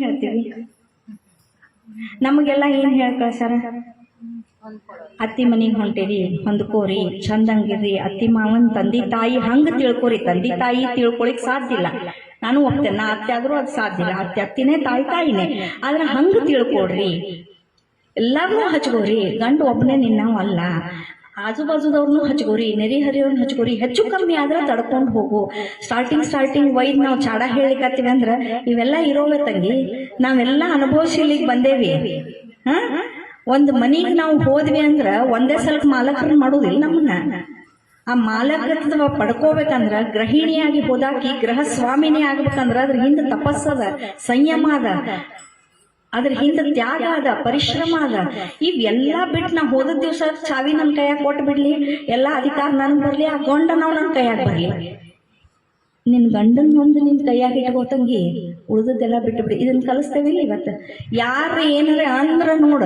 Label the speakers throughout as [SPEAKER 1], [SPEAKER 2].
[SPEAKER 1] ಹೇಳ್ತೀವಿ. ನಮಗೆಲ್ಲ ಏನ್ ಹೇಳಿ ಸರ್ ಅತ್ತಿ ಮನೆಗೆ ಹೊಂಟಿರಿ, ಹೊಂದ್ಕೋರಿ, ಚಂದಂಗಿರ್ರಿ, ಅತ್ತಿ ಮಾವನ್ ತಂದಿ ತಾಯಿ ಹಂಗ ತಿಳ್ಕೊರಿ, ತಂದಿ ತಾಯಿ ತಿಳ್ಕೊಳಿಕ್ ಸಾಧ್ಯ ಇಲ್ಲ. ನಾನು ಹೋಗ್ತೇನೆ ನಾ ಅತ್ತೆ ಆದ್ರೂ ಅದು ಸಾಧ್ಯ ಇಲ್ಲ. ಅತ್ತೆ ಅತ್ತಿನೇ, ತಾಯಿ ತಾಯಿನೇ. ಆದ್ರೆ ಹಂಗ ತಿಳ್ಕೊಡ್ರಿ ಎಲ್ಲಾರ್ನೂ ಹಚ್ಕೋರಿ ಗಂಡು ಒಬ್ಬನೇ ನಿನ್ನವ ಅಲ್ಲ ಆಜು ಬಾಜುದವ್ರನ್ನೂ ಹಚ್ಕೋರಿ ನೆರೆ ಹರಿಯವ್ರನ್ನ ಹಚ್ಕೋರಿ, ಹೆಚ್ಚು ಕಮ್ಮಿ ಆದ್ರೆ ತಡ್ಕೊಂಡು ಹೋಗು. ಸ್ಟಾರ್ಟಿಂಗ್ ಸ್ಟಾರ್ಟಿಂಗ್ ವೈದ್ ನಾವು ಚಾಡ ಹೇಳಿಕತ್ತೀವಿ ಅಂದ್ರೆ ಇವೆಲ್ಲ ಇರೋವೆ ತಂಗಿ, ನಾವೆಲ್ಲ ಅನುಭವಶೀಲಿಗೆ ಬಂದೇವಿ. ಹಾ? ಒಂದು ಮನಿಗೆ ನಾವು ಹೋದ್ವಿ ಅಂದ್ರೆ ಒಂದೇ ಸಲಕ್ಕೆ ಮಾಲಕರನ್ನ ಮಾಡೋದಿಲ್ಲ ನಮ್ಮನ್ನ ಆ ಮಾಲಕತ್ವ ಪಡ್ಕೋಬೇಕಂದ್ರ ಗೃಹಿಣಿಯಾಗಿ ಹೋದಾಕಿ ಗೃಹ ಸ್ವಾಮಿನೇ ಆಗ್ಬೇಕಂದ್ರ ಅದ್ರ ಹಿಂದೆ ತಪಸ್ಸದ ಸಂಯಮ ಅದ. ಅದ್ರ ಹಿಂದೆ ತ್ಯಾಗ ಅದ ಪರಿಶ್ರಮ ಅದ ಇವೆಲ್ಲ ಬಿಟ್ಟು ನಾ ಹೋದ ದಿವಸ ಚಾವಿ ನನ್ನ ಕೈಯಾಗ ಕೊಟ್ಟು ಬಿಡ್ಲಿ ಎಲ್ಲ ಅಧಿಕಾರ ನನ್ ಬರ್ಲಿ ಆ ಗಂಡ ನಾವು ನನ್ನ ಕೈಯಾಗ ಬರ್ಲಿ. ನಿನ್ ಗಂಡನ್ ಒಂದು ನಿನ್ ಕೈಯಾಗ ಇಟ್ಕೋತಂಗಿ ಉಳಿದದ್ದೆಲ್ಲ ಬಿಟ್ಟು ಬಿಡಿ ಇದನ್ನ ಕಲಿಸ್ತೇವಿಲ್ಲ ಇವತ್ತು. ಯಾರ ಏನಾರ ಅಂದ್ರ ನೋಡ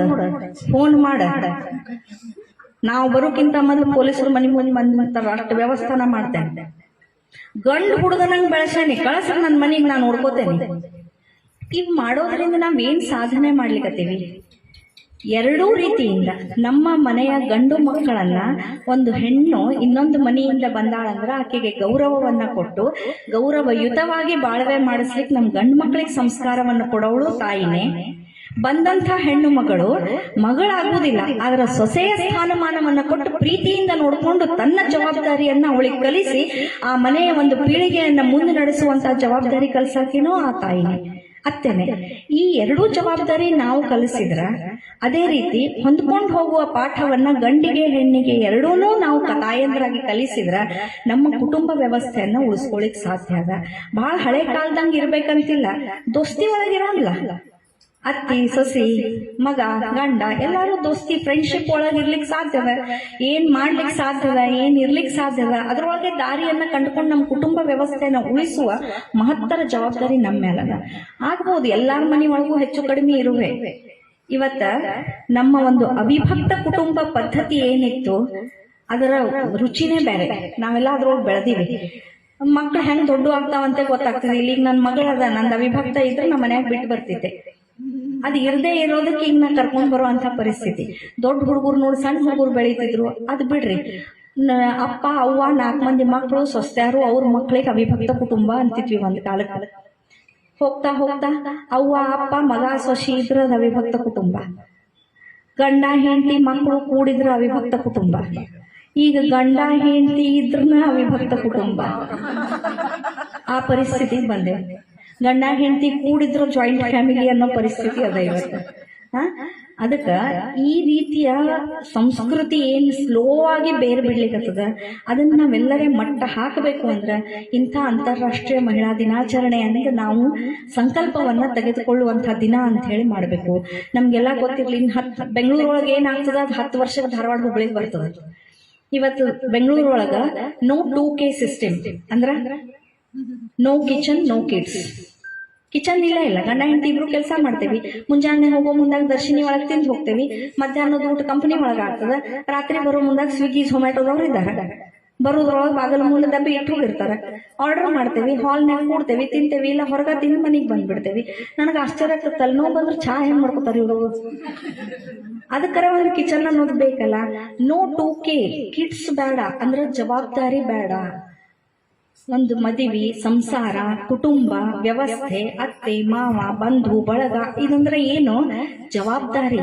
[SPEAKER 1] ಫೋನ್ ಮಾಡ. ನಾವು ಬರೋಕ್ಕಿಂತ ಮೊದಲು ಪೊಲೀಸರು ಮನೆ ಮುಂದೆ ಬಂದ್ಬಿಡ್ತಾರ ಅಷ್ಟು ವ್ಯವಸ್ಥಾನ ಮಾಡ್ತೇನೆ. ಗಂಡು ಹುಡುಗನಂಗ್ ಬೆಳೆಸೇನೆ ಕಳಸ್ರ ನನ್ನ ಮನೆಗೆ ನಾನು ನೋಡ್ಕೋತೇನೆ. ಇವ್ ಮಾಡೋದ್ರಿಂದ ನಾವು ಏನು ಸಾಧನೆ ಮಾಡ್ಲಿಕತ್ತೀವಿ? ಎರಡೂ ರೀತಿಯಿಂದ ನಮ್ಮ ಮನೆಯ ಗಂಡು ಮಕ್ಕಳನ್ನ ಒಂದು ಹೆಣ್ಣು ಇನ್ನೊಂದು ಮನೆಯಿಂದ ಬಂದಾಳಂದ್ರೆ ಆಕೆಗೆ ಗೌರವವನ್ನ ಕೊಟ್ಟು ಗೌರವಯುತವಾಗಿ ಬಾಳ್ವೆ ಮಾಡಿಸ್ಲಿಕ್ಕೆ ನಮ್ಮ ಗಂಡು ಮಕ್ಕಳಿಗೆ ಸಂಸ್ಕಾರವನ್ನು ಕೊಡೋಳು ತಾಯಿನೇ. ಬಂದಂಥ ಹೆಣ್ಣು ಮಗಳು ಮಗಳಾಗುವುದಿಲ್ಲ ಅದರ ಸೊಸೆಯ ಸ್ಥಾನಮಾನವನ್ನ ಕೊಟ್ಟು ಪ್ರೀತಿಯಿಂದ ನೋಡಿಕೊಂಡು ತನ್ನ ಜವಾಬ್ದಾರಿಯನ್ನ ಅವಳಿಗೆ ಕಲಿಸಿ ಆ ಮನೆಯ ಒಂದು ಪೀಳಿಗೆಯನ್ನ ಮುಂದೆ ನಡೆಸುವಂತ ಜವಾಬ್ದಾರಿ ಕಲಿಸಕೇನೋ ಆ ತಾಯಿನೇ. ಅತ್ತೇನೆ ಈ ಎರಡೂ ಜವಾಬ್ದಾರಿ ನಾವು ಕಲಿಸಿದ್ರ, ಅದೇ ರೀತಿ ಹೊಂದ್ಕೊಂಡು ಹೋಗುವ ಪಾಠವನ್ನ ಗಂಡಿಗೆ ಹೆಣ್ಣಿಗೆ ಎರಡೂ ನಾವು ತಾಯಂದ್ರಾಗಿ ಕಲಿಸಿದ್ರ, ನಮ್ಮ ಕುಟುಂಬ ವ್ಯವಸ್ಥೆಯನ್ನ ಉಳಿಸ್ಕೊಳಿಕ್ ಸಾಧ್ಯ ಅದ. ಬಹಳ ಹಳೆ ಕಾಲದಂಗ ಇರ್ಬೇಕಂತಿಲ್ಲ ದೋಸ್ತಿ ಒಳಗಿರೋಲ್ಲ ಅತ್ತಿ, ಸೊಸಿ, ಮಗ, ಗಂಡ, ಎಲ್ಲಾರು ದೋಸ್ತಿ ಫ್ರೆಂಡ್ಶಿಪ್ ಒಳಗೆ ಇರ್ಲಿಕ್ಕೆ ಸಾಧ್ಯ ಅದ ಏನ್ ಮಾಡ್ಲಿಕ್ಕೆ ಸಾಧ್ಯ ಅದ ಏನ್ ಇರ್ಲಿಕ್ಕೆ ಸಾಧ್ಯ ಅದ ಅದ್ರೊಳಗೆ ದಾರಿಯನ್ನ ಕಂಡುಕೊಂಡು ನಮ್ಮ ಕುಟುಂಬ ವ್ಯವಸ್ಥೆನ ಉಳಿಸುವ ಮಹತ್ತರ ಜವಾಬ್ದಾರಿ ನಮ್ಮ ಮೇಲದ. ಆಗ್ಬೋದು, ಎಲ್ಲಾರ ಮನೆ ಒಳಗೂ ಹೆಚ್ಚು ಕಡಿಮೆ ಇರುವೆ. ಇವತ್ತ ನಮ್ಮ ಒಂದು ಅವಿಭಕ್ತ ಕುಟುಂಬ ಪದ್ಧತಿ ಏನಿತ್ತು, ಅದರ ರುಚಿನೇ ಬೇರೆ. ನಾವೆಲ್ಲ ಅದ್ರೊಳಗೆ ಬೆಳೆದಿವಿ. ಮಕ್ಳು ಹೆಂಗ್ ದೊಡ್ಡ ಆಗ್ತಾವಂತೆ ಗೊತ್ತಾಗ್ತದೆ. ಇಲ್ಲಿ ನನ್ನ ಮಗಳದ, ನಂದು ಅವಿಭಕ್ತ ಇದ್ರೆ ನಮ್ಮ ಮನ್ಯಾಗ ಬಿಟ್ಟು ಬರ್ತಿದ್ದೆ. ಅದು ಇರದೇ ಇರೋದಕ್ಕೆ ನಾ ಕರ್ಕೊಂಡ್ ಬರುವಂತ ಪರಿಸ್ಥಿತಿ. ದೊಡ್ಡ ಹುಡುಗರು ನೋಡಿ ಸಣ್ಣ ಹುಡುಗರು ಬೆಳೀತಿದ್ರು, ಅದು ಬಿಡ್ರಿ. ಅಪ್ಪ, ಅವ್ವ, ನಾಲ್ಕು ಮಂದಿ ಮಕ್ಕಳು ಸೊಸ್ತ್ಯಾರು, ಅವ್ರ ಮಕ್ಳಿಗೆ ಅವಿಭಕ್ತ ಕುಟುಂಬ ಅಂತಿದ್ವಿ ಒಂದು ಕಾಲಕ್ಕೆ. ಹೋಗ್ತಾ ಹೋಗ್ತಾ ಅವ್ವ, ಅಪ್ಪ, ಮಗ, ಸೊಸಿ ಇದ್ರ ಅವಿಭಕ್ತ ಕುಟುಂಬ. ಗಂಡ, ಹೆಂಡತಿ ಮಕ್ಕಳು ಕೂಡಿದ್ರ ಅವಿಭಕ್ತ ಕುಟುಂಬ. ಈಗ ಗಂಡ, ಹೆಂಡತಿ ಇದ್ರನ ಅವಿಭಕ್ತ ಕುಟುಂಬ. ಆ ಪರಿಸ್ಥಿತಿಗೆ ಬಂದೆ. ಗಂಡ ಹೆಂಡತಿ ಕೂಡಿದ್ರು ಜಾಯಿಂಟ್ ಫ್ಯಾಮಿಲಿ ಅನ್ನೋ ಪರಿಸ್ಥಿತಿ ಅದ ಇವತ್ತು. ಅದಕ್ಕ ಈ ರೀತಿಯ ಸಂಸ್ಕೃತಿ ಏನ್ ಸ್ಲೋ ಆಗಿ ಬೇರೆ ಬಿಡ್ಲಿಕ್ಕತ್ತದ ಅದನ್ನ ನಾವೆಲ್ಲರೇ ಮಟ್ಟ ಹಾಕಬೇಕು ಅಂದ್ರ ಇಂಥ ಅಂತಾರಾಷ್ಟ್ರೀಯ ಮಹಿಳಾ ದಿನಾಚರಣೆ ಅಂತ ನಾವು ಸಂಕಲ್ಪವನ್ನ ತೆಗೆದುಕೊಳ್ಳುವಂತ ದಿನ ಅಂತ ಹೇಳಿ ಮಾಡಬೇಕು. ನಮಗೆಲ್ಲ ಗೊತ್ತಿರ್ಲಿ, ಇನ್ ಹತ್ತು ಬೆಂಗಳೂರೊಳಗೆ ಏನಾಗ್ತದ? ಅದು ಹತ್ತು ವರ್ಷದ ಧಾರವಾಡ ಹುಬ್ಳಿಗೆ ಬರ್ತದ. ಇವತ್ತು ಬೆಂಗಳೂರೊಳಗೆ ನೋ ಟೂ ಕೆ ಸಿಸ್ಟಮ್ ಅಂದ್ರ no kitchen no kids kitchen ಇಲ್ಲ ಇಲ್ಲ. ಗಂಡ, ಹೆಂಡತಿ ಇಬ್ರು ಕೆಲಸ ಮಾಡ್ತೇವಿ. ಮುಂಜಾನೆ ಹೋಗೋ ಮುಂದಾಗ ದರ್ಶಿನಿ ಒಳಗೆ ತಿಂದು ಹೋಗ್ತೇವಿ. ಮಧ್ಯಾಹ್ನದ ಊಟ ಕಂಪನಿ ಒಳಗೆ ಆಗ್ತದ. ರಾತ್ರಿ ಬರೋ ಮುಂದಾಗ ಸ್ವಿಗ್ಗಿ ಝೊಮ್ಯಾಟೋದವ್ರು ಇದ್ದಾರೆ ಬರೋದ್ರೊಳಗೆ ಬಾಗಲ ಮೂಲ ಡಬ್ಬಿ ಇಟ್ಟು ಇರ್ತಾರೆ. ಆರ್ಡರ್ ಮಾಡ್ತೇವಿ. ಹಾಲ್ನಾಗ ಕೂಡ್ತೇವಿ, ತಿಂತೇವಿ. ಇಲ್ಲ ಹೊರಗ ತಿಂದು ಮನೆಗೆ ಬಂದ್ಬಿಡ್ತೇವಿ. ನನಗೆ ಆಶ್ಚರ್ಯ ಆಗ್ತದೆ ತಲೆನೋವು ಬಂದ್ರೆ ಚಾ ಹೆಂಗ್ ಮಾಡ್ಕೋತಾರೆ ಇವರು? ಅದಕ್ಕರ ಒಂದು ಕಿಚನ್ ಅನ್ನೋದು ಬೇಕಲ್ಲ? ನೋ ಟೂ ಕೆ ಕಿಡ್ಸ್ ಬೇಡ. ಅಂದ್ರೆ ಜವಾಬ್ದಾರಿ ಬೇಡ. ಒಂದು ಮದುವೆ, ಸಂಸಾರ, ಕುಟುಂಬ, ವ್ಯವಸ್ಥೆ, ಅತ್ತೆ, ಮಾವ, ಬಂಧು, ಬಳಗ, ಇದಂದ್ರೆ ಏನು? ಜವಾಬ್ದಾರಿ.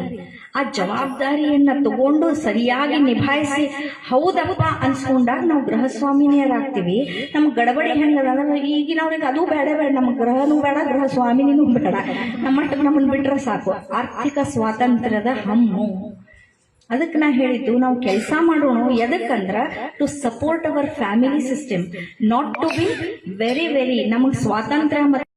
[SPEAKER 1] ಆ ಜವಾಬ್ದಾರಿಯನ್ನ ತಗೊಂಡು ಸರಿಯಾಗಿ ನಿಭಾಯಿಸಿ ಹೌದಪ್ಪ ಅನ್ಸ್ಕೊಂಡಾಗ ನಾವು ಗೃಹಸ್ವಾಮಿನಿಯರಾಗ್ತೀವಿ. ನಮ್ಗೆ ಗಡಬಡಿ ಹೆಂಗದ ಅಂದ್ರೆ ಈಗಿನವ್ರಿಗೆ ಅದು ಬೇಡ ಬೇಡ. ನಮ್ಮ ಗೃಹನೂ ಬೇಡ ಗೃಹ ಸ್ವಾಮಿನಿನೂ ಬೇಡ. ನಮ್ಮ ನಮ್ಮನ್ನ ಬಿಟ್ರೆ ಸಾಕು. ಆರ್ಥಿಕ ಸ್ವಾತಂತ್ರ್ಯದ ಹಮ್ಮು. ಅದಕ್ಕೆ ನಾ ಹೇಳಿದ್ದು ನಾವು ಕೆಲಸ ಮಾಡೋಣ. ಎದಕ್ಕಂದ್ರ to support our family system not to be very very ನಮಗೆ ಸ್ವಾತಂತ್ರ್ಯ ಮತ್ತು